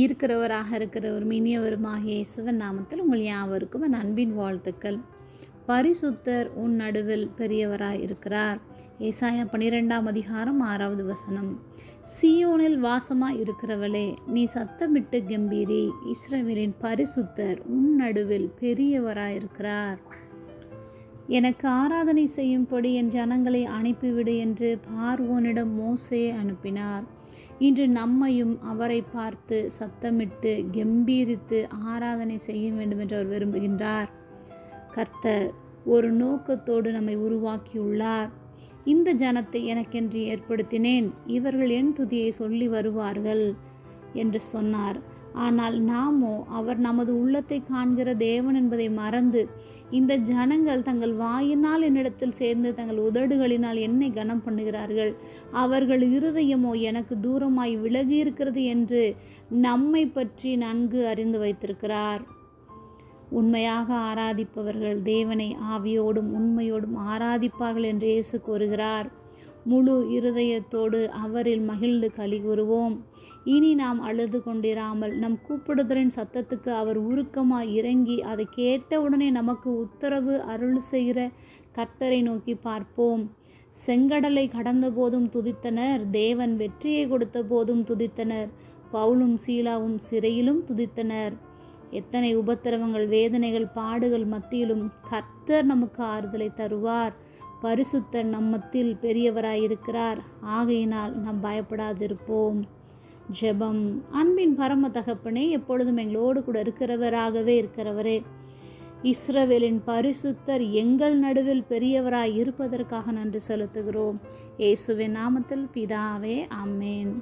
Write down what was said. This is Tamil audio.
இருக்கிறவராக இருக்கிறவர் இனியவருமாக இயேசுவன் நாமத்தில் உங்கள் யாவருக்கும் என் அன்பின் வாழ்த்துக்கள். பரிசுத்தர் உன் நடுவில் பெரியவராய் இருக்கிறார். ஏசாயா பன்னிரெண்டாம் அதிகாரம் ஆறாவது வசனம். சியோனில் வாசமாய் இருக்கிறவளே நீ சத்தமிட்டு கம்பீரி இஸ்ரவேலின் பரிசுத்தர் உன் நடுவில் பெரியவராய் இருக்கிறார். எனக்கு ஆராதனை செய்யும்படி என் ஜனங்களை அனுப்பிவிடு என்று பார்வோனிடம் மோசே அனுப்பினார். இன்று நம்மையும் அவரை பார்த்து சத்தமிட்டு கம்பீரித்து ஆராதனை செய்ய வேண்டும் என்று அவர் விரும்புகின்றார். கர்த்தர் ஒரு நோக்கத்தோடு நம்மை உருவாக்கியுள்ளார். இந்த ஜனத்தை எனக்கென்று ஏற்படுத்தினேன். இவர்கள் என் துதியை சொல்லி வருவார்கள் என்று சொன்னார். ஆனால் நாமோ அவர் நமது உள்ளத்தை காண்கிற தேவன் என்பதை மறந்து இந்த ஜனங்கள் தங்கள் வாயினால் என்னிடத்தில் சேர்ந்து தங்கள் உதடுகளினால் என்னை கனம் பண்ணுகிறார்கள். அவர்கள் இருதயமோ எனக்கு தூரமாய் விலகி இருக்கிறது என்று நம்மை பற்றி நன்கு அறிந்து வைத்திருக்கிறார். உண்மையாக ஆராதிப்பவர்கள் தேவனை ஆவியோடும் உண்மையோடும் ஆராதிப்பார்கள் என்று இயேசு கூறுகிறார். முழு இருதயத்தோடு அவரில் மகிழ்ந்து களி கூறுவோம். இனி நாம் அழுது கொண்டிராமல் நம் கூப்பிடுதலின் சத்தத்துக்கு அவர் உருக்கமாய் இறங்கி அதை கேட்டவுடனே நமக்கு உத்தரவு அருள் செய்கிற கர்த்தரை நோக்கி பார்ப்போம். செங்கடலை கடந்த போதும் துதித்தனர் தேவன் வெற்றியை கொடுத்த போதும் துதித்தனர் பவுலும் சீலாவும் சிறையிலும் துதித்தனர். எத்தனை உபத்திரவங்கள் வேதனைகள் பாடுகள் மத்தியிலும் கர்த்தர் நமக்கு ஆறுதலை தருவார். பரிசுத்தர் நம்மத்தில் பெரியவராயிருக்கிறார் ஆகையினால் நாம் பயப்படாதிருப்போம். ஜெபம். அன்பின் பரம தகப்பனே எப்பொழுதும் எங்களோடு கூட இருக்கிறவராகவே இருக்கிறவரே இஸ்ரவேலின் பரிசுத்தர் எங்கள் நடுவில் பெரியவராய் இருப்பதற்காக நன்றி செலுத்துகிறோம். இயேசுவின் நாமத்தில் பிதாவே அம்மேன்